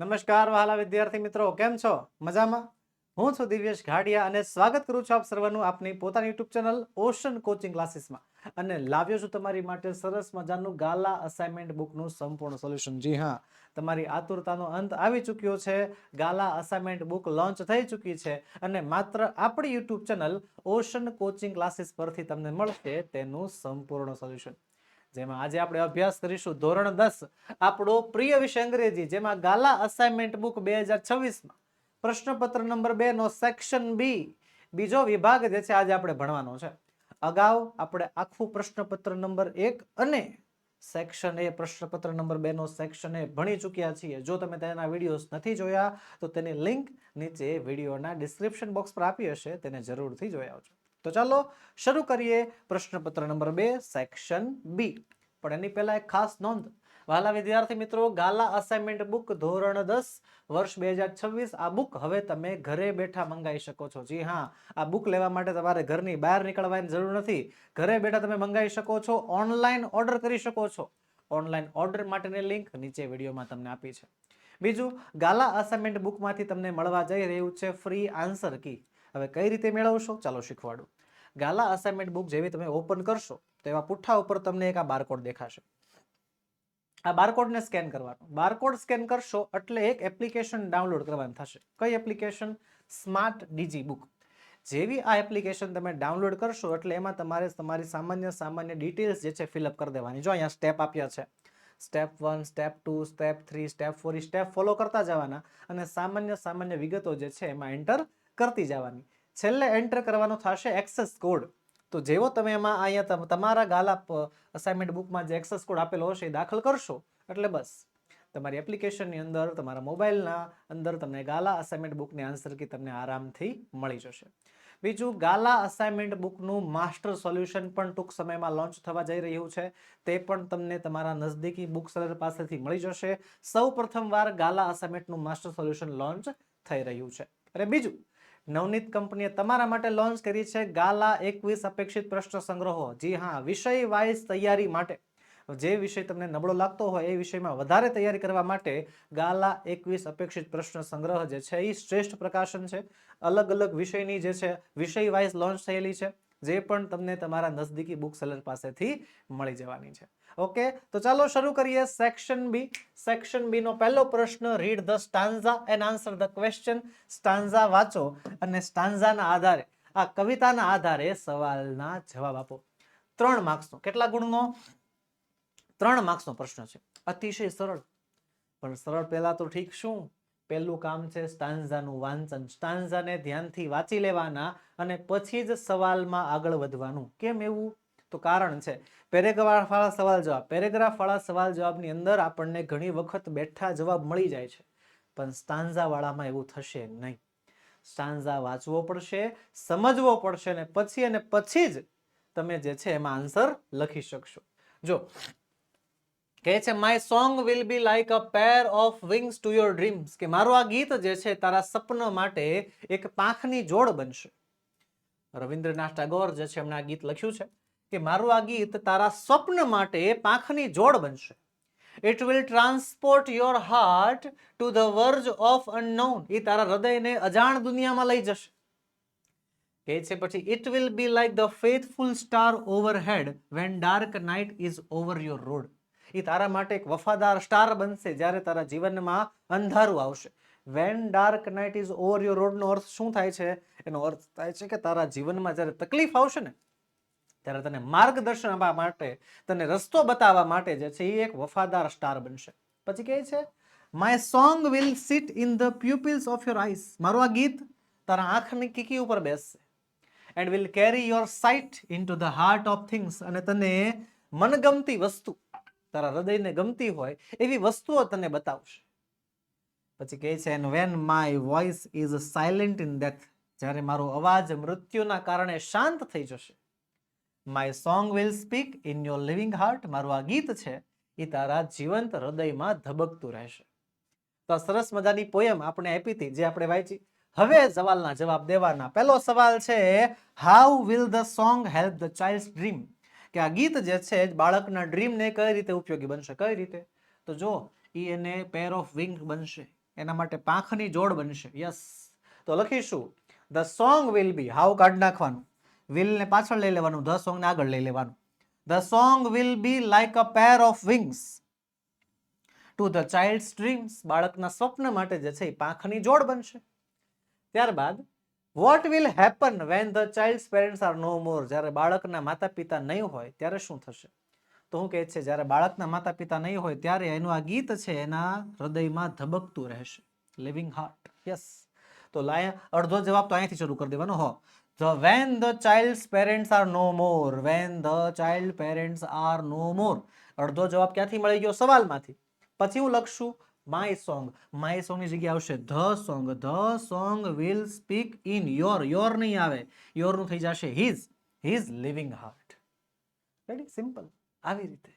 નમસ્કાર, વહાલા વિદ્યાર્થી મિત્રો. કેમ છો? મજામાં? હું છું દિવ્યેશ ઘાડિયા અને સ્વાગત કરું છું આપ સર્વનું આપની પોતાની યુટ્યુબ ચેનલ ઓશન કોચિંગ ક્લાસીસમાં. અને લાવ્યો છું તમારી માટે સરસ મજાનું ગાલા અસાઇનમેન્ટ બુકનું સંપૂર્ણ સોલ્યુશન જી હા, તમારી આતુરતાનો અંત આવી ચૂક્યો છે. ગાલા અસાઇનમેન્ટ બુક લોન્ચ થઈ ચૂકી છે અને માત્ર આપણી YouTube channel Ocean coaching classes પરથી તમને મળશે તેનું સંપૂર્ણ સોલ્યુશન જેમાં આજે આપણે અભ્યાસ કરીશું ધોરણ દસ, આપણો પ્રિય વિષય અંગ્રેજી, જેમાં ગાલા અસાઇનમેન્ટ બુક બે હજાર છવ્વીસમાં. પ્રશ્નપત્ર નંબર બે નો સેક્શન બી બીજો વિભાગ જે છે આજે આપણે ભણવાનો છે. અગાઉ આપણે આખું પ્રશ્નપત્ર નંબર એક અને સેક્શન એ, પ્રશ્નપત્ર નંબર બે નો સેક્શન એ ભણી ચૂક્યા છીએ. જો તમે તેના વિડીયોઝ નથી જોયા, તો તેની લિંક નીચે વિડીયોના ડિસ્ક્રિપ્શન બોક્સ પર આપી હશે, તેને જરૂરથી જોઈ આવજો. તો ચાલો શરૂ કરીએ પ્રશ્નપત્ર નંબર બે સેક્શન બી પણ એની પહેલા એક ખાસ નોંધ. વાલા વિદ્યાર્થી મિત્રો, ગાલા અસાઇનમેન્ટ બુક ધોરણ દસ, વર્ષ બે હજાર છવ્વીસ, આ બુક હવે તમે ઘરે બેઠા મંગાવી શકો છો. જી હા, આ બુક લેવા માટે તમારે ઘરની બહાર નીકળવાની જરૂર નથી. ઘરે બેઠા તમે મંગાવી શકો છો ઓનલાઈન ઓર્ડર કરી શકો છો. ઓનલાઈન ઓર્ડર માટેની લિંક નીચે વિડીયોમાં તમને આપી છે. બીજું, ગાલા અસાઇનમેન્ટ બુકમાંથી તમને મળવા જઈ રહ્યું છે ફ્રી આન્સર કી હવે કઈ રીતે મેળવશો? ચાલો શીખવાડું. ગાલા અસાઇનમેન્ટ બુક જેવી તમે ઓપન કરશો, તો એવા પુઠ્ઠા ઉપર તમને એક આ બારકોડ દેખાશે. આ બારકોડને સ્કેન કરવાનો. બારકોડ સ્કેન કરશો એટલે એક એપ્લિકેશન ડાઉનલોડ કરવાની થશે. કઈ એપ્લિકેશન સ્માર્ટ ડીજી બુક જેવી આ એપ્લિકેશન તમે ડાઉનલોડ કરશો એટલે એમાં તમારે તમારી સામાન્ય સામાન્ય ડિટેલ્સ જે છે ફિલઅપ કરી દેવાની. જો અહીંયા સ્ટેપ આપ્યા છે. Step one step two step three step four step follow કરતા જવાના અને સામાન્ય સામાન્ય વિગતો જે છે એમાં એન્ટર કરતી જવાની. છેલ્લે એન્ટર કરવાનો થશે એક્સેસ કોડ તો જેવો તમે એમાં અહીંયા તમ- તમારા ગાલા અસાઇનમેન્ટ બુકમાં જે એક્સેસ કોડ આપેલો હશે એ દાખલ કરશો. એટલે બસ. તમારી એપ્લિકેશનની અંદર, તમારા મોબાઈલના અંદર તમને ગાલા અસાઇનમેન્ટ બુકની આન્સર કી તમને આરામથી મળી જશે. બીજું, ગાલા અસાઇનમેન્ટ બુકનું માસ્ટર સોલ્યુશન પણ ટૂંક સમયમાં લોન્ચ થવા જઈ રહ્યું છે. તે પણ તમને તમારા નજદીકી બુક સેલર પાસેથી મળી જશે. સૌ પ્રથમવાર ગાલા અસાઇનમેન્ટનું માસ્ટર સોલ્યુશન લોન્ચ થઈ રહ્યું છે. અને બીજું નવનીત કંપનીએ તમારા માટે લોન્ચ કરી છે ગાલા એકવીસ અપેક્ષિત પ્રશ્ન સંગ્રહો જી હા વિષય વાઇઝ તૈયારી માટે. જે વિષય તમને નબળો લાગતો હોય એ વિષયમાં વધારે તૈયારી કરવા માટે ગાલા એકવીસ અપેક્ષિત પ્રશ્ન સંગ્રહ જે છે એ શ્રેષ્ઠ પ્રકાશન છે. અલગ અલગ વિષયની જે છે વિષય વાઇઝ લોન્ચ થયેલી છે. જે પણ તમને તમારા નજદીકી બુક સેલર પાસેથી મળી જવાની છે. ઓકે તો ચાલો શરૂ કરીએ સેક્શન બી સેક્શન બી નો પહેલો પ્રશ્ન read the stanza and answer the question stanza વાંચો અને સ્ટાન્ઝાના આધારે, આ કવિતાના આધારે સવાલના જવાબ આપો. ત્રણ માર્ક્સનો, કેટલા ગુણનો? ત્રણ માર્ક્સનો પ્રશ્ન છે. અતિશય સરળ. પણ સરળ પહેલા તો ઠીક શું? પહેલું કામ છે સ્ટાન્ઝાનું વાંચન. સ્ટાન્ઝાને ધ્યાનથી વાંચી લેવાના અને પછી જ સવાલમાં આગળ વધવાનું. કેમ એવું? તો કારણ છે. પેરેગ્રાફવાળા સવાલ જવાબ. પેરેગ્રાફવાળા સવાલ જવાબની અંદર આપણને ઘણી વખત બેઠા જવાબ મળી જાય છે. પણ સ્ટાન્ઝાવાળામાં એવું થશે નહીં. સ્ટાન્ઝા વાંચવો પડશે, સમજવો પડશે અને પછી અને પછી જ તમે જે છે એમાં આન્સર લખી શકશો. જો કહે છે my song will be like a pair of wings to your dreams કે મારું આ ગીત જે છે, તારા સપનો માટે એક પાંખની જોડ બનશે. રવિન્દ્રનાથ ટાગોર જે છે, એમણે આ ગીત લખ્યું છે કે મારું આ ગીત તારા સ્વપ્ન માટે પાંખની જોડ બનશે. It will transport your heart to the verge of unknown એ તારા હૃદયને અજાણ દુનિયામાં લઈ જશે. કહે છે, પછી it will be like the faithful star overhead when dark night is over your road એ તારા માટે એક વફાદાર સ્ટાર બનશે જ્યારે તારા જીવનમાં અંધારું આવશે. When dark night is over your રોડનો અર્થ શું થાય છે? એનો અર્થ થાય છે કે તારા જીવનમાં જ્યારે તકલીફ આવશે ને, ત્યારે તને માર્ગદર્શન આપવા માટે, તને રસ્તો બતાવવા માટે જે છે એ એક વફાદાર સ્ટાર બનશે. પછી કહે છે my song will sit in the pupils of your eyes મારું આ ગીત તારા આંખની કીકી ઉપર બેસશે. And will carry your sight in the heart of things અને તને મનગમતી વસ્તુ તારા હૃદયને ગમતી હોય, એવી વસ્તુઓ તને બતાવશે. પછી કહે છે and when my voice is silent in death જ્યારે મારો અવાજ મૃત્યુના કારણે શાંત થઈ જશે my song will speak in your living heart મારું આ ગીત છે, એ તારા જીવંત હૃદયમાં ધબકતું રહેશે. તો આ સરસ મજાની પોયમ આપણે આપી હતી, જે આપણે વાંચી. હવે સવાલના જવાબ દેવાના. પહેલો સવાલ છે how will the song help the child dream કે આ ગીત જે છે બાળકના ડ્રીમને કઈ રીતે ઉપયોગી બનશે? કઈ રીતે? તો જો એ એને પેર ઓફ વિંગ બનશે. એના માટે પાંખની જોડ બનશે. યસ તો લખીશું. The song will be how કાઢ નાખવાનું. વિલને પાછળ લઈ લેવાનું. ધ સોંગને આગળ લઈ લેવાનું. The song will be like a pair of wings to the child dreams બાળકના સ્વપ્ન માટે જે છે એ પાંખની જોડ બનશે. ત્યારબાદ what will happen when the child parents are no more જ્યારે બાળકના માતા પિતા નહીં હોય, ત્યારે શું થશે? તો હું કહે છે, જ્યારે બાળકના માતા પિતા નહીં હોય, ત્યારે એનું આ ગીત છે, એના હૃદયમાં ધબકતું રહેશે. લિવિંગ હાર્ટ યસ તો લાયા, અડધો જવાબ તો અહીંયાથી શરૂ કરી દેવાનો. હો. The when the child parents are no more when the child parents are no more અડધો જવાબ ક્યાંથી મળી ગયો? સવાલમાંથી. પછી હું લખશું. માય સોંગ માય સોંગની જગ્યાએ આવશે the song the song will speak in your your નહીં આવે. યોરનું થઈ જશે his his living heart ready simple આવી રીતે.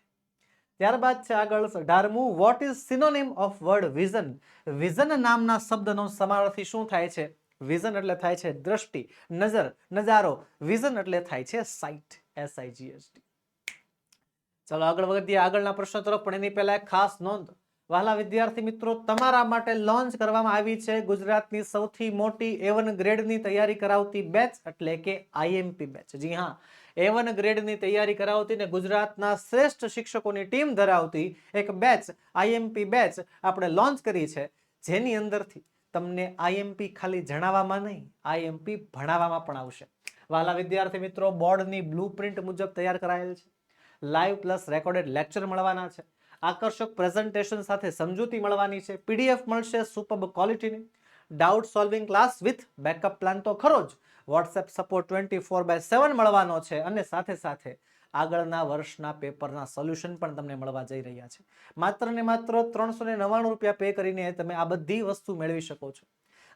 ત્યારબાદ છે આગળ અઢારમું what is synonym of word vision vision નામના શબ્દનો સમારથી શું થાય છે? વિઝન એટલે થાય છે દ્રષ્ટિ, નજર, નજારો. વિઝન એટલે થાય છે sight S I G S T ચલો આગળ વધીએ. આગળના પ્રશ્નો તરફ પણ એની પહેલા ખાસ નોંધ. વહાલા વિદ્યાર્થી મિત્રો, તમારા માટે લોન્ચ કરવામાં આવી છે ગુજરાતની સૌથી મોટી એવન ગ્રેડની તૈયારી કરાવતી બેચ એટલે કે આઈએમપી બેચ જી હા એવન ગ્રેડની તૈયારી કરાવતી ને ગુજરાતના શ્રેષ્ઠ શિક્ષકોની ટીમ ધરાવતી એક બેચ આઈએમપી બેચ આપણે લોન્ચ કરી છે. જેની અંદરથી તમને આઈએમપી ખાલી જણાવવામાં નહીં આઈએમપી ભણાવવામાં પણ આવશે. વાલા વિદ્યાર્થી મિત્રો, બોર્ડની બ્લુ મુજબ તૈયાર કરાયેલ છે. લાઈવ પ્લસ રેકોર્ડેડ લેક્ચર મળવાના છે. આકર્ષક પ્રેઝન્ટેશન સાથે સમજૂતી મળવાની છે. પીડીએફ મળશે superb ક્વોલિટીની doubt solving class with backup plan તો ખરો જ. WhatsApp support twenty four by seven મળવાનો છે અને સાથે સાથે આગળના વર્ષના પેપરના સોલ્યુશન પણ તમને મળવા જઈ રહ્યા છે. માત્ર ને માત્ર ત્રણસો ને નવ્વાણું રૂપિયા પે કરીને તમે આ બધી વસ્તુ મેળવી શકો છો.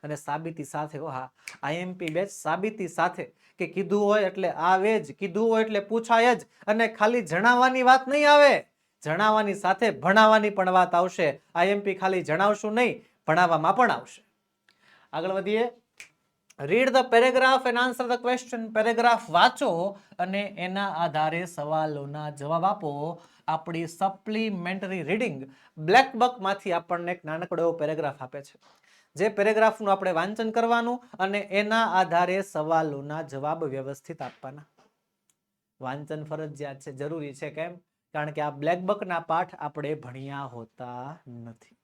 અને સાબિતી સાથે હા આઈએમપી બેચ સાબિતી સાથે કે કીધું હોય એટલે આવે જ, કીધું હોય એટલે પૂછાય જ અને ખાલી જણાવવાની વાત નહીં આવે. જણાવવાની સાથે ભણાવવાની પણ વાત આવશે. આઈએમપી ખાલી જણાવશું નહીં, ભણાવવામાં પણ આવશે. આગળ વધીએ. Read the paragraph and answer the question paragraph વાંચો અને એના આધારે સવાલોના જવાબ આપો. આપણી સપ્લિમેન્ટરી રીડિંગ બ્લેક બકમાંથી આપણને એક નાનકડો એવો પેરેગ્રાફ આપે છે. જે પેરેગ્રાફનું આપણે વાંચન કરવાનું અને એના આધારે સવાલોના જવાબ વ્યવસ્થિત આપવાના. વાંચન ફરજિયાત છે, જરૂરી છે, કેમ? કારણ કે આ બ્લેક બકના પાઠ આપણે ભણ્યા હોતા નથી.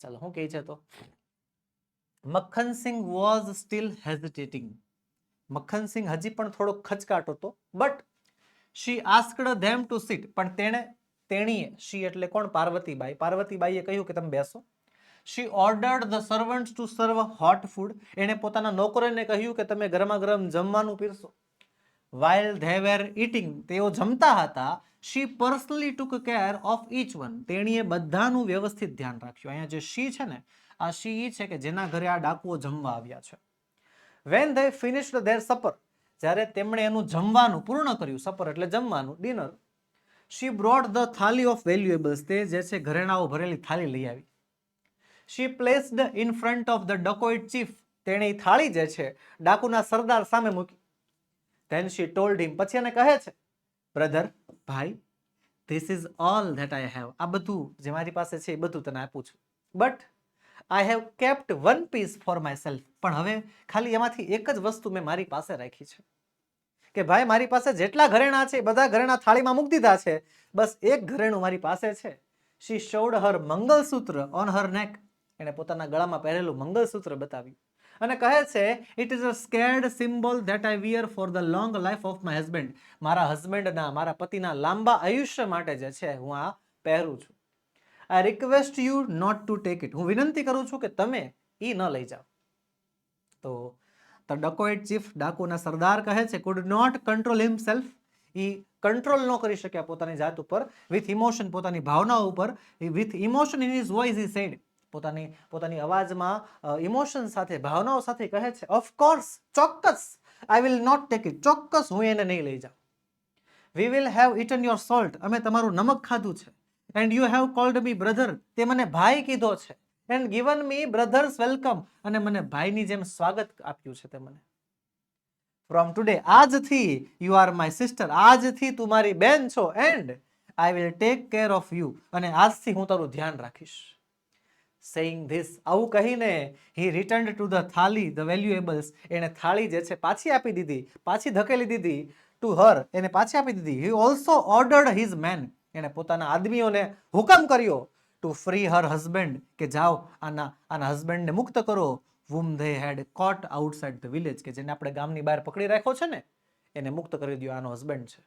ચાલો શું કહે છે તો? મક્ખનસિંહ વોઝ સ્ટીલ હેઝિટેટિંગ મક્ખનસિંહ હજી પણ થોડો ખચકાટ હતો but she asked them to sit પણ તેણે, તેણીએ શી એટલે કોણ? પાર્વતીબાઈ. પાર્વતીબાઈએ કહ્યું કે તમે બેસો. She ordered the servants to serve hot food એણે પોતાના નોકરોને કહ્યું કે તમે ગરમા ગરમ જમવાનું પીરસો. વાઇલ ધે વેર ઇટિંગ તેઓ જમતા હતા she personally took care of each one તેણીએ બધાનું વ્યવસ્થિત ધ્યાન રાખ્યું. અહીંયા જે શી છે ને, આ શી ઈ છે કે જેના ઘરે આ ડાકુઓ જમવા આવ્યા છે. When they finished their supper જ્યારે તેમણે એનું જમવાનું પૂર્ણ કર્યું સપર એટલે જમવાનું dinner she brought the thali of valuables તે જે છે ઘરેણાઓ ભરેલી થાળી લઈ આવી. She placed in front of the dacoit chief તેણે થાળી જે છે ડાકુના સરદાર સામે મૂકી. ધેન શી ટોલ્ડ હિમ પછી એને કહે છે બ્રધર ભાઈ this is all that I have આ બધું જે મારી પાસે છે, એ બધું તને આપું છું. But I have kept one piece for myself પણ હવે ખાલી એમાંથી એક જ વસ્તુ મેં મારી પાસે રાખી છે. કે ભાઈ, મારી પાસે જેટલા ઘરેણા છે, એ બધા ઘરેણા થાળીમાં મૂકી દીધા છે. બસ એક ઘરેણું મારી પાસે છે. She showed her mangalsutra on her neck એણે પોતાના ગળામાં પહેરેલું મંગલસૂત્ર બતાવ્યું. અને કહે છે it is a sacred symbol that I wear for the long life of my husband મારા હસબન્ડના મારા પતિના લાંબા આયુષ્ય માટે જે છે, હું આ પહેરું છું. I request you not to take it હું વિનંતી કરું છું કે તમે એ ન લઈ જાઓ. તો ધ ડકોઇટ ચીફ ડાકુના સરદાર કહે છે કુડ નોટ કંટ્રોલ હિમસેલ્ફ એ કંટ્રોલ ન કરી શક્યા પોતાની જાત ઉપર વિથ ઇમોશન પોતાની ભાવનાઓ ઉપર with emotion in his voice is said પોતાની પોતાની અવાજમાં ઇમોશન સાથે, ભાવનાઓ સાથે કહે છે ઓફકોર્સ ચોક્કસ I will not take it ચોક્કસ, હું એને નહીં લઈ જાઉં. We will have eaten your salt અમે તમારું નમક ખાધું છે. And you have called me brother તે મને ભાઈ કીધો છે. And given me brother's welcome અને મને ભાઈની જેમ સ્વાગત આપ્યું છે તે મને. ફ્રોમ ટુડે આજથી યુ આર માય સિસ્ટર આજથી તું મારી બેન છો. And I will take care of you અને આજથી હું તારું ધ્યાન રાખીશ. સેઇંગ ધીસ આવું કહીને he return to the thali the valuables એણે થાળી જે છે પાછી આપી દીધી, પાછી ધકેલી દીધી ટુ હર એને પાછી આપી દીધી. He also ordered his men એણે પોતાના આદમીઓને હુકમ કર્યો ટુ ફ્રી હર હસબન્ડ કે જાઓ આના આના હસબન્ડને મુક્ત કરો whom they had caught outside the village કે જેને આપણે ગામની બહાર પકડી રાખ્યો છે ને, એને મુક્ત કરી દો આનો હસબન્ડ છે.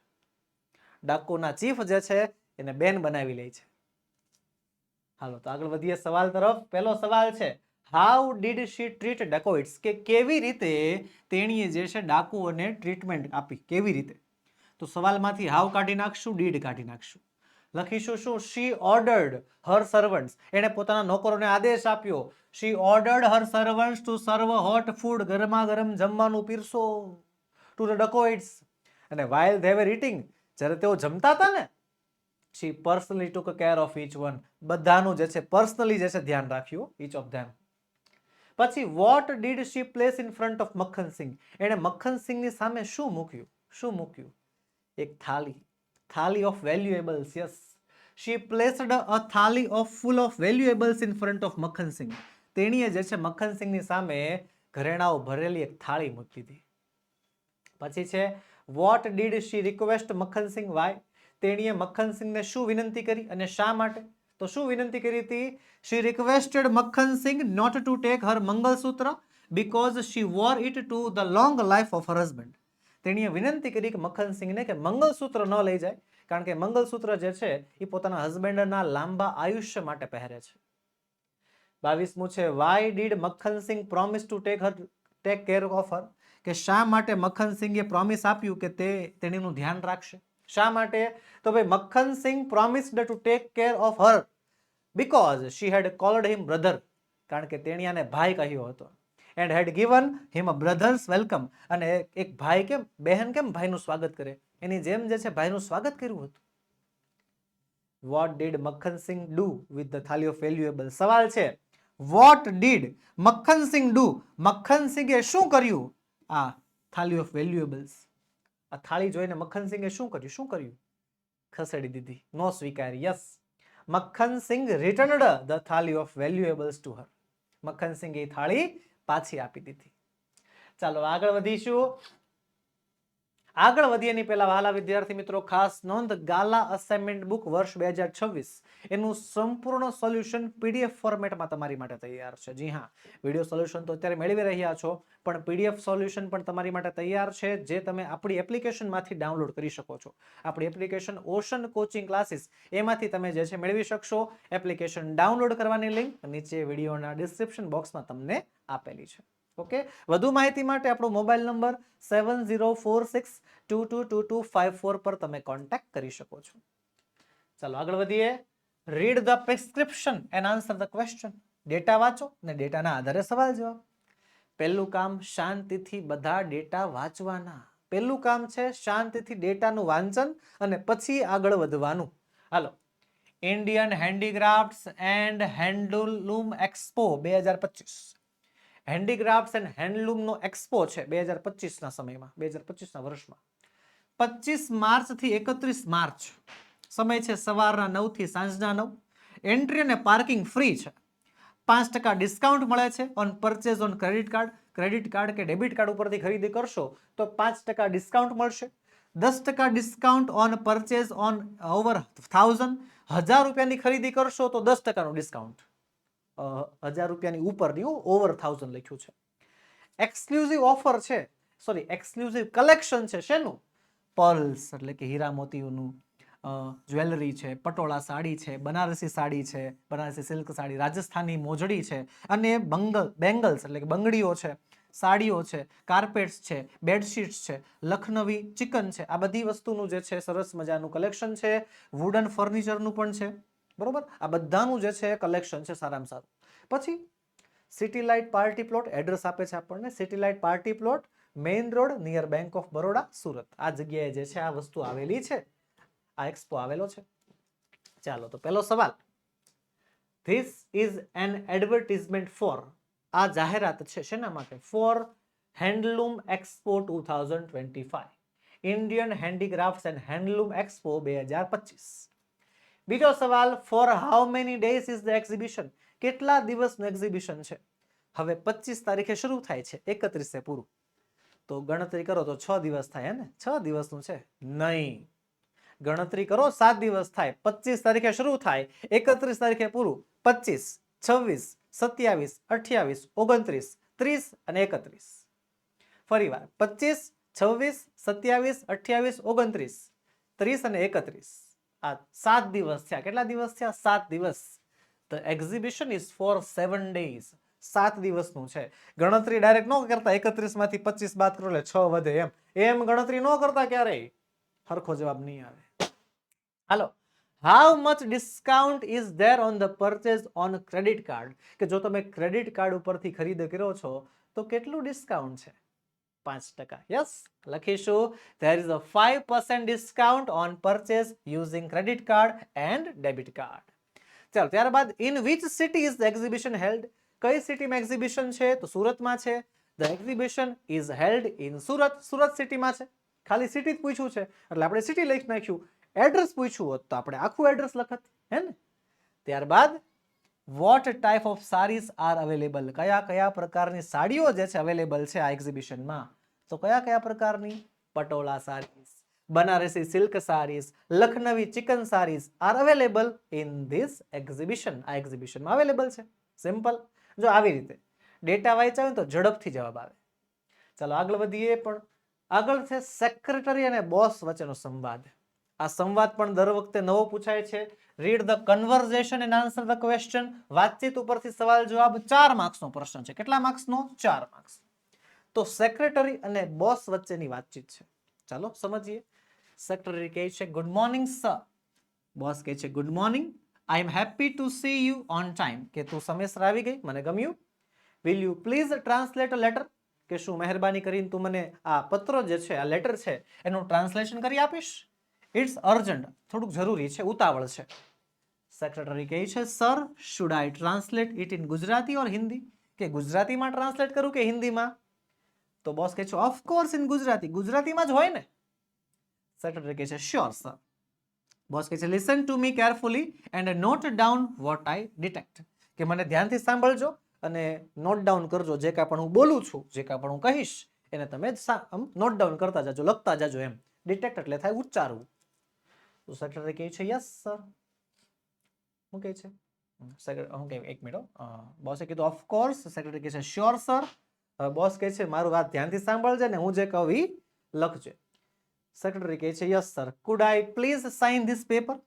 ડાકોના ચીફ જે છે, એને બેન બનાવી લે છે. હાલો, તો આગળ વધીએ સવાલ તરફ. પહેલો સવાલ છે how did she treat dacoits કે કેવી રીતે તેણીએ જે છે ડાકુઓને ટ્રીટમેન્ટ આપી? કેવી રીતે? તો સવાલમાંથી હાવ કાઢી નાખશું? ડીડ કાઢી નાખશું? લખીશું શું? શી ઓર્ડર્ડ હર સર્વન્ટ્સ એણે પોતાના નોકરોને આદેશ આપ્યો she ordered her servants to serve hot food ગરમા ગરમ જમવાનું પીરસો ટુ ધ ડકોઇટ્સ અને વાઇલ ધે વર ઇટિંગ જ્યારે તેઓ જમતા હતા ને she personally took care of each one બધાનું જે છે પર્સનલી જે છે, ધ્યાન રાખ્યું ઈચ ઓફ ધેમ પછી what did she place in front of Makkhan Singh? એણે મક્ખન સિંહની સામે શું મૂક્યું? શું મૂક્યું? એક થાળી thali of valuables yes she placed a thali of full of valuables in front of Makkhan Singh. તેણીએ જે છે, મક્ખન સિંહની સામે ઘરેણાઓ ભરેલી એક થાળી મૂકી દીધી. પછી છે what did she request Makkhan Singh why? તેણીએ મક્ખનસિંહને શું વિનંતી કરી અને શા માટે? તો શું વિનંતી કરી હતી? She requested Makkhan Singh not to take her mangalsutra because she wore it to the long life of her husband તેણીએ વિનંતી કરી કે મક્ખનસિંહને કે મંગલસૂત્ર ન લઈ જાય, કારણ કે મંગલસૂત્ર જે છે, એ પોતાના હસબન્ડના લાંબા આયુષ્ય માટે પહેરે છે. બાવીસમું છે why did Makkhan promise to take her take care of her કે શા માટે મક્ખનસિંહે પ્રોમિસ આપ્યું કે તે તેણીનું ધ્યાન રાખશે? શા માટે? તો ભાઈ Makkhan Singh promised to take care of her because she had called him brother કારણ કે તેણી આને ભાઈ કહ્યો હતો. And had given him a brother's welcome અને એક ભાઈ કેમ, બહેન કેમ ભાઈનું સ્વાગત કરે? એની જેમ જે છે ભાઈનું સ્વાગત કર્યું હતું. What did Makkhan Singh do with the thali of valuable સવાલ છે વોટ ડીડ મક્ખનસિંહ ડુ મક્ખનસિંહે શું કર્યું? આ થાલી ઓફ વેલ્યુએબલ્સ આ થાળી જોઈને મક્ખનસિંહે શું કર્યું? શું કર્યું? ખસેડી દીધી. નો સ્વીકારી. Yes. Makkhan Singh returned the thali of valuables to her Makkhan Singh એ થાળી પાછી આપી દીધી. ચાલો આગળ વધીશું. આગળ વધીએ એની પહેલા વહાલા વિદ્યાર્થી મિત્રો, ખાસ નોંધ, ગાલા અસાઇનમેન્ટ બુક વર્ષ બે હજાર છવ્વીસ. એનું સંપૂર્ણ સોલ્યુશન પીડીએફ ફોર્મેટમાં તમારી માટે તૈયાર છે. જી હા વીડિયો સોલ્યુશન તો અત્યારે મેળવી રહ્યા છો, પણ પીડીએફ સોલ્યુશન પણ તમારી માટે તૈયાર છે, જે તમે આપણી એપ્લિકેશનમાંથી ડાઉનલોડ કરી શકો છો. આપણી એપ્લિકેશન ઓશન કોચિંગ ક્લાસીસ એમાંથી તમે જે છે મેળવી શકશો. એપ્લિકેશન ડાઉનલોડ કરવાની લિંક નીચે વિડીયોના ડિસ્ક્રિપ્શન બોક્સમાં તમને આપેલી છે. ઓકે? વધુ માહિતી માટે આપણો mobile number seven zero four six two two two two five four પર તમે કોન્ટેક્ટ કરી શકો છો. ચાલો, આગળ વધીએ. Read the prescription and answer the question data વાંચો ને ડેટાના આધારે સવાલ જવાબ. પહેલું કામ, શાંતિથી બધા ડેટા વાંચવાના. પહેલું કામ છે, શાંતિથી ડેટાનું વાંચન અને પછી આગળ વધવાનું. હાલો. Indian handicrafts and handloom expo બે હજાર પચીસ. હેન્ડીક્રાફ્ટ્સ એન્ડ હેન્ડલૂમનો એક્સપો છે બે હજાર પચીસના સમયમાં, બે હજાર પચીસના વર્ષમાં. પચીસ માર્ચથી એકત્રીસ માર્ચ. સમય છે સવારના નવથી સાંજના નવ. એન્ટ્રી અને પાર્કિંગ ફ્રી છે. પાંચ ટકા ડિસ્કાઉન્ટ મળે છે on purchase on credit card. Credit card કે ડેબિટ કાર્ડ ઉપરથી ખરીદી કરશો તો પાંચ ટકા ડિસ્કાઉન્ટ મળશે. દસ ટકા discount on purchase on over thousand. હજાર રૂપિયાની ખરીદી કરશો તો દસ ટકાનું ડિસ્કાઉન્ટ. હજાર રૂપિયાની ઉપરની ઓવર થાઉઝન્ડ લખ્યું છે. એક્સક્લુઝિવ ઓફર છે. સોરી એક્સક્લુઝિવ કલેક્શન છે શેનું? પર્લ્સ એટલે કે હીરા મોતીઓનું જ્વેલરી છે, પટોળા સાડી છે, બનારસી સાડી છે, બનારસી સિલ્ક સાડી, રાજસ્થાની મોજડી છે, અને બંગલ બેંગલ્સ એટલે કે બંગડીઓ છે, સાડીઓ છે કાર્પેટ્સ છે બેડશીટ્સ છે, લખનવી ચિકન છે. આ બધી વસ્તુનું જે છે સરસ મજાનું કલેક્શન છે. વુડન ફર્નિચરનું પણ છે. બરોબર? આ બધાનું જે છે કલેક્શન છે સારામાં સારું. પછી city light party plot address આપે છે આપણને. City light party plot main road near bank of Baroda Surat. આ જગ્યાએ જે છે, આ વસ્તુ આવેલી છે. આ એક્સપો આવેલો છે. ચાલો, તો પહેલો સવાલ. This is an advertisement for આ જાહેરાત છે શેના માટે? For handloom expo two thousand twenty five Indian handicraft and handloom expo બે હજાર પચીસ. બીજો સવાલ for how many days is the exhibition કેટલા દિવસનું એક્ઝિબિશન છે? હવે પચીસ તારીખે શરૂ થાય છે, એકત્રીસે પૂરું. તો ગણતરી કરો તો છ દિવસ થાય ને? છ દિવસનું છે? નહીં. ગણતરી કરો, સાત દિવસ થાય, પચીસ તારીખે શરૂ થાય, એકત્રીસ તારીખે પૂરું. પચીસ, છવ્વીસ, સત્યાવીસ, અઠ્યાવીસ, ઓગણત્રીસ, ત્રીસ અને એકત્રીસ. ફરીવાર પચીસ, છવ્વીસ, સત્યાવીસ, અઠ્યાવીસ, ઓગણત્રીસ, ત્રીસ અને એકત્રીસ. આ સાત દિવસ થયા. કેટલા દિવસ થયા? સાત દિવસ. The exhibition is for seven days સાત દિવસનું છે. ગણતરી ડાયરેક્ટ ન કરતા એકત્રીસમાંથી પચીસ બાદ કરો એટલે છ વધે એમ. એમ ગણતરી ન કરતા ક્યારેય? સરખો જવાબ નહીં આવે. હાલો. How much discount is there on the purchase on credit card કે જો તમે ક્રેડિટ કાર્ડ ઉપરથી ખરીદ કર્યો છો, તો કેટલું ડિસ્કાઉન્ટ છે? પાંચ ટકા. યસ લખીશું. There is a five percent discount on purchase using credit card and debit card ચાલો, ત્યારબાદ in which city is exhibition held કઈ સિટીમાં એક્ઝિબિશન છે? તો સુરતમાં છે. The exhibition is held in Surat. Surat સિટીમાં છે. ખાલી સિટી જ પૂછ્યું છે. એટલે આપણે સિટી લખી નાખ્યું. એડ્રેસ પૂછ્યું હોત તો આપણે આખું એડ્રેસ લખત. હે ને? ત્યારબાદ what type of saris are available કયા કયા પ્રકારની સાડીઓ જે છે અવેલેબલ છે આ એક્ઝિબિશનમાં તો કયા કયા પ્રકારની? Patola saris Banarasi silk saris Lucknowi chikan saris are available in this exhibition આ એક્ઝિબિશનમાં અવેલેબલ છે. સિમ્પલ જો આવી રીતે ડેટા વાંચ્યા હોય તો ઝડપથી જવાબ આવે. ચાલો આગળ વધીએ પણ. આગળ છે સેક્રેટરી અને બોસ વચ્ચેનો સંવાદ. આ સંવાદ પણ દર વખતે નવો પૂછાય છે. Read the conversation and answer the question વાતચીત ઉપરથી સવાલ જવાબ ચાર માર્ક્સનો પ્રશ્ન છે. કેટલા માર્ક્સનો? ચાર માર્ક્સ. તો સેક્રેટરી અને બોસ વચ્ચેની વાતચીત છે. ચાલો સમજીએ. સેક્રેટરી કહે છે ગુડ મોર્નિંગ સર બોસ કહે છે good morning I am happy to see you on time કે, તું સમયસર આવી ગઈ? મને ગમ્યું. Will you please translate a letter કે, શું મહેરબાની કરીને તું મને આ પત્રો જે છે, આ લેટર છે, એનું ટ્રાન્સલેશન કરી આપીશ? ઇટ્સ અર્જન્ટ થોડુંક જરૂરી છે. ઉતાવળ છે. સેક્રેટરી કહે છે sir should I translate it in Gujarati or Hindi? કે ગુજરાતીમાં ટ્રાન્સલેટ કરું કે હિન્દીમાં? તો બોસ કહે છે ઓફ કોર્સ ઇન ગુજરાતી. ગુજરાતીમાં જ હોય ને. સેક્રેટરી કહે છે શ્યોર સર બોસ કહે છે listen to me carefully and note down what I dictate કે મને ધ્યાનથી સાંભળજો અને નોટ ડાઉન કરજો જે કાંઈ પણ હું બોલું છું, જે કાંઈ પણ હું કહીશ, એને તમે નોટ ડાઉન કરતા જાજો, લખતા જાજો એમ. ડિટેક્ટ એટલે થાય ઉચ્ચારવું. સેક્રેટરી કહે છે યસ સર શું કહે છે હું કહે એક મિનિટ બોસે કીધું ઓફકોર્સ સેક્રેટરી કહે છે શ્યોર સર હવે બોસ કહે છે, મારું વાત ધ્યાનથી સાંભળજે ને હું જે કહું એ લખજે. સેક્રેટરી કહે છે yes sir could I please sign this paper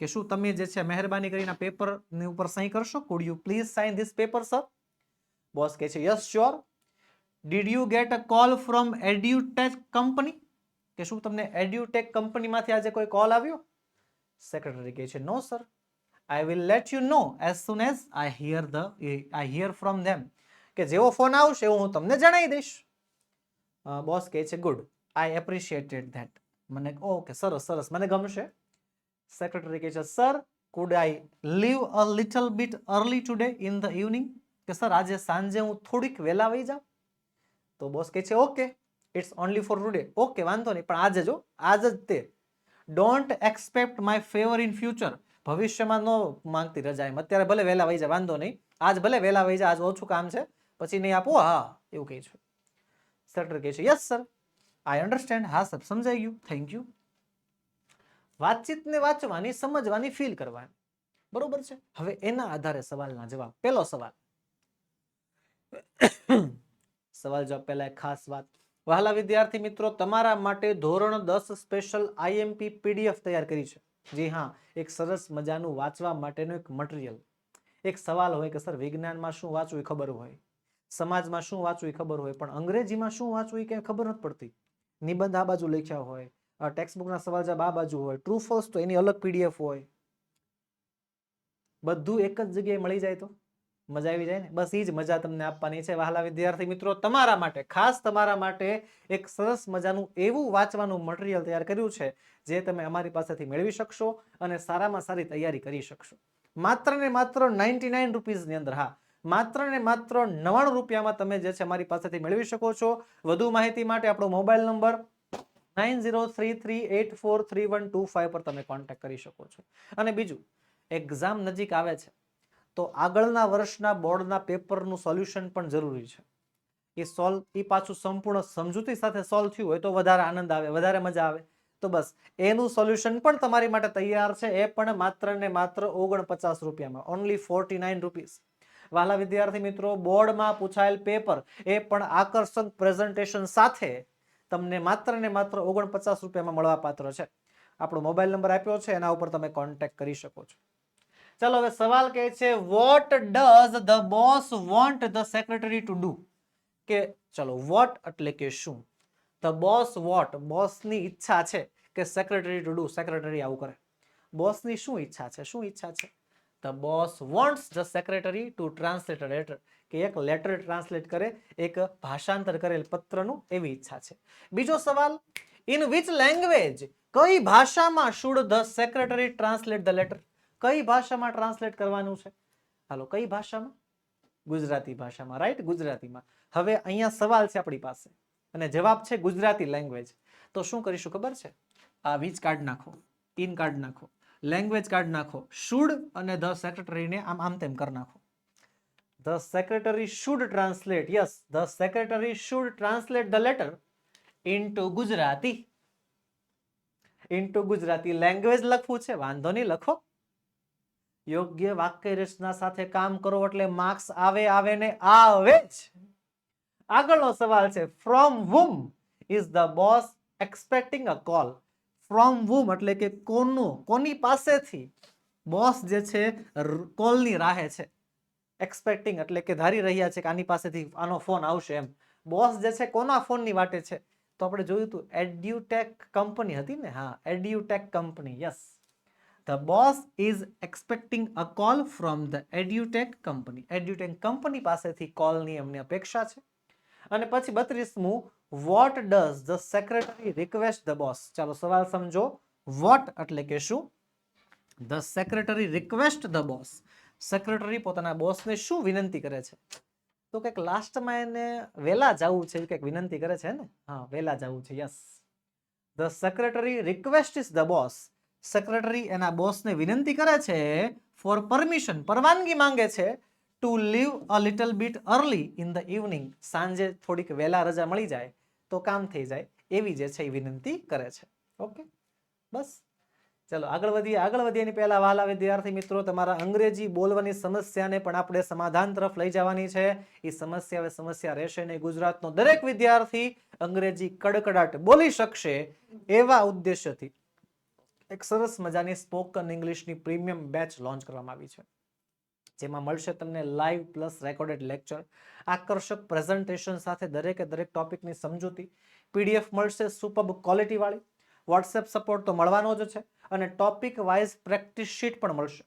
કે શું તમે જે છે, મહેરબાની કરીને પેપરની ઉપર સહી કરશો? Could you please sign this paper sir boss કહે છે yes sure did you get a call from edutech company કે શું તમને એડ્યુટેક કંપનીમાંથી આજે કોઈ કોલ આવ્યો? સેક્રેટરી કહે છે no sir I will let you know as soon as I hear the I hear from them કે જેવો ફોન આવશે એવું હું તમને જણાવી દઈશ. બોસ કહે છે ગુડ આઈ એપ્રિશિએટેડ ધેટ મને ઓકે સરસ સરસ. મને ગમશે. સેક્રેટરી કહે છે sir could I leave a little bit early today in the evening કે સર આજે સાંજે હું થોડીક વહેલા વહી જાઉં. તો બોસ કહે છે okay it's only for today okay વાંધો નહીં. પણ આજે જો, આજ જ તે. Don't expect my favour in future ભવિષ્યમાં ન માંગતી રજા એમ. અત્યારે ભલે વહેલા વહી જાય, વાંધો નહીં. આજ ભલે વહેલા વહી જાય, આજ ઓછું કામ છે. પછી નહીં આપો? હા, એવું કહે છે. સેક્રેટરી કહે છે યસ સર આઈ અન્ડરસ્ટેન્ડ હા સર સમજાઈ ગયું. થેન્ક યુ વાતચીતને વાંચવાની, સમજવાની ફીલ કરવાની. બરોબર છે? હવે એના આધારે સવાલના જવાબ. પહેલો સવાલ. સવાલ જવાબ પહેલા એક ખાસ વાત. વહાલા વિદ્યાર્થી મિત્રો, તમારા માટે ધોરણ દસ સ્પેશિયલ આઈએમપી પીડીએફ તૈયાર કરી છે. જી હા, એક સરસ મજાનું વાંચવા માટેનું એક મટીરિયલ એક સવાલ હોય કે, સર, વિજ્ઞાનમાં શું વાંચવું એ ખબર હોય? સમાજમાં શું વાંચવું એ ખબર હોય? પણ અંગ્રેજીમાં શું વાંચવું એ કંઈ ખબર નથી પડતી. નિબંધ આ બાજુ લખ્યા હોય ટેક્સ્ટબુકના સવાલ જવાબ આ બાજુ હોય ટ્રુ ફોલ્સ તો એની અલગ પીડીએફ હોય. બધું એક જ જગ્યાએ મળી જાય તો? મજા આવી જાય ને? બસ એ જ મજા તમને આપવાની છે. વહાલા વિદ્યાર્થી મિત્રો, તમારા માટે, ખાસ તમારા માટે એક સરસ મજાનું એવું વાંચવાનું મટીરિયલ તૈયાર કર્યું છે, જે તમે અમારી પાસેથી મેળવી શકશો અને સારામાં સારી તૈયારી કરી શકશો. માત્ર ને માત્ર નાઇન્ટી નાઇન રૂપીઝની અંદર, હા. માત્ર ને માત્ર નવ્વાણું રૂપિયામાં તમે જે છે અમારી પાસેથી મેળવી શકો છો. વધુ માહિતી માટે આપણો mobile number nine zero three three eight four three one two five પર તમે કોન્ટેક્ટ કરી શકો છો. અને બીજું એક્ઝામ નજીક આવે છે. તો આગળના વર્ષના બોર્ડના પેપરનું સોલ્યુશન પણ જરૂરી છે. એ સોલ્વ એ પાછું સંપૂર્ણ સમજૂતી સાથે સોલ્વ થયું હોય તો વધારે આનંદ આવે, વધારે મજા આવે. તો બસ, એનું સોલ્યુશન પણ તમારી માટે તૈયાર છે. એ પણ માત્ર ને માત્ર ઓગણપચાસ રૂપિયામાં ઓનલી ફોર્ટી નાઇન રૂપીસ વાલા વિદ્યાર્થી મિત્રો, બોર્ડમાં પૂછાયેલ પેપર એ પણ આકર્ષક પ્રેઝન્ટેશન સાથે તમને માત્ર ને માત્ર ઓગણપચાસ રૂપિયામાં મળવા પાત્ર છે. આપણો મોબાઈલ નંબર આપ્યો છે, એના ઉપર તમે કોન્ટેક્ટ કરી શકો છો. ચાલો હવે સવાલ કહે છે what does the boss want the secretary to do કે ચલો વોટ એટલે કે શું? ધ બોસ વોટ બોસની ઈચ્છા છે કે સેક્રેટરી ટુ ડુ સેક્રેટરી આવું કરે. બોસની શું ઈચ્છા છે? શું ઈચ્છા છે? The boss wants the secretary to translate letter કે એક લેટર ટ્રાન્સલેટ કરે, એક ભાષાંતર કરેલ પત્રનું એવી ઈચ્છા છે. બીજો સવાલ ઇન વિચ લેંગ્વેજ કઈ ભાષામાં should the secretary translate the letter કઈ ભાષામાં ટ્રાન્સલેટ કરવાનું છે? હાલો, કઈ ભાષામાં? ગુજરાતી ભાષામાં રાઈટ ગુજરાતીમાં. હવે અહીંયા સવાલ છે આપણી પાસે. અને જવાબ છે ગુજરાતી લેંગ્વેજ તો શું કરીશું ખબર છે? આ વીજ કાર્ડ નાખો તીન કાર્ડ નાખો લેંગ્વેજ કાર્ડ નાખો શુડ અને ધ સેક્રેટરીને આમ આમ તેમ કરી નાખો. The secretary should translate yes the secretary should translate the letter into Gujarati. Into Gujarati language લખવું છે, વાંધો નહીં, લખો. યોગ્ય વાક્ય રચના સાથે કામ કરો એટલે માર્ક્સ આવે આવે ને આવે જ. આગળનો સવાલ છે from whom is the boss expecting a call from whom એટલે કે કોનું, કોની પાસેથી બોસ જે છે કોલની રાહે છે. એક્સપેક્ટિંગ એટલે કે ધારી રહ્યા છે કે આની પાસેથી આનો ફોન આવશે એમ. બોસ જે છે, કોના ફોનની વાટે છે? તો આપણે જોયું હતું એડ્યુટેક કંપની હતી ને? હા edtech company yes the boss is expecting a call from the edtech company edtech company પાસેથી કોલની એમની અપેક્ષા છે. અને પછી બત્રીસમું what does the secretary request the boss ચાલો સવાલ સમજો. વોટ એટલે કે શું? The secretary request the boss secretary પોતાના બોસને શું વિનંતી કરે છે? તો કંઈક લાસ્ટમાં એને વહેલા જવું છે કંઈક વિનંતી કરે છે ને? હા, વહેલા જવું છે yes the secretary request is the boss secretary એના બોસને વિનંતી કરે છે ફોર પરમિશન પરવાનગી માંગે છે to leave a little bit early in the evening સાંજે થોડીક વહેલા રજા મળી જાય તો કામ થઈ જાય, એવી જે છે એ વિનંતી કરે છે. ઓકે? બસ. ચલો, આગળ વધીએ. આગળ વધીએ એની પહેલા વાલા વિદ્યાર્થી મિત્રો, તમારા અંગ્રેજી બોલવાની સમસ્યાને પણ આપણે સમાધાન તરફ લઈ જવાની છે. એ સમસ્યા હવે સમસ્યા રહેશે નહીં. ગુજરાતનો દરેક વિદ્યાર્થી અંગ્રેજી કડકડાટ બોલી શકશે એવા ઉદ્દેશ્યથી. એક સરસ મજાની સ્પોકન ઇંગ્લિશની પ્રીમિયમ બેચ લોન્ચ કરવામાં આવી છે. જેમાં મળશે તમને લાઈવ પ્લસ રેકોર્ડેડ લેક્ચર, આકર્ષક પ્રેઝન્ટેશન સાથે દરેકે દરેક ટોપિકની સમજૂતી, પીડીએફ મળશે સુપબ ક્વોલિટીવાળી, વોટ્સએપ સપોર્ટ તો મળવાનો જ છે, અને ટોપિક વાઇઝ પ્રેક્ટિસ શીટ પણ મળશે.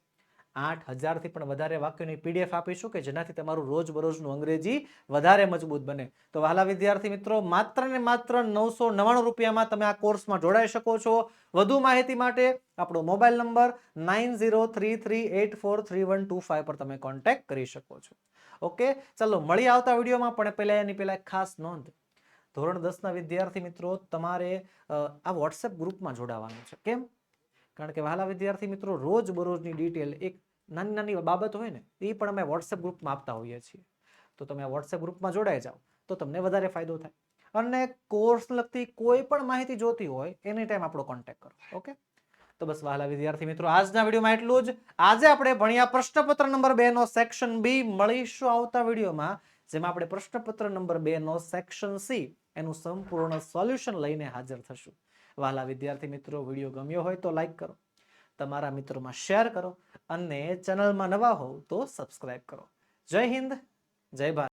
આઠ હજારથી પણ વધારે વાક્યોની પીડીએફ આપીશું કે જેનાથી તમારું રોજબરોજનું અંગ્રેજી વધારે મજબૂત બને. તો વહાલા વિદ્યાર્થી મિત્રો, માત્ર ને માત્ર નવસો નવ્વાણું રૂપિયામાં તમે આ કોર્સમાં જોડાઈ શકો છો. વધુ માહિતી માટે આપણો mobile number nine zero three three eight four three one two five પર તમે કોન્ટેક્ટ કરી શકો છો. ઓકે? ચાલો, મળી આવતા વિડીયોમાં, પણ પહેલા એની પહેલાં ખાસ નોંધ. ધોરણ દસના વિદ્યાર્થી મિત્રો, તમારે આ વોટ્સએપ ગ્રુપમાં જોડાવાનું છે. કેમ? કારણ કે વહાલા વિદ્યાર્થી મિત્રો રોજ બરોજની ડિટેલ એક નાની નાની બાબત હોય ને, એ પણ અમે વોટ્સએપ ગ્રુપમાં આપતા હોઈએ છીએ. તો તમે વોટ્સએપ ગ્રુપમાં જોડાઈ જાઓ, તો તમને વધારે ફાયદો થાય. અને કોર્સ લગતી કોઈ પણ માહિતી જોતી હોય એની ટાઈમ આપણો કોન્ટેક્ટ કરો ઓકે તો બસ વહાલા વિદ્યાર્થી મિત્રો, આજના વિડીયોમાં એટલું જ. આજે આપણે ભણ્યા પ્રશ્નપત્ર નંબર બે નો સેક્શન બી મળીશું આવતા વિડીયોમાં, જેમાં આપણે પ્રશ્નપત્ર નંબર બે નો સેક્શન સી એનું સંપૂર્ણ સોલ્યુશન લઈને હાજર થશું. વહાલા વિદ્યાર્થી મિત્રો, વીડિયો ગમ્યો હોય તો લાઈક કરો. તમારા મિત્રોમાં શેર કરો અને ચેનલમાં નવા હોવ તો સબસ્ક્રાઈબ કરો. જય હિન્દ, જય ભારત.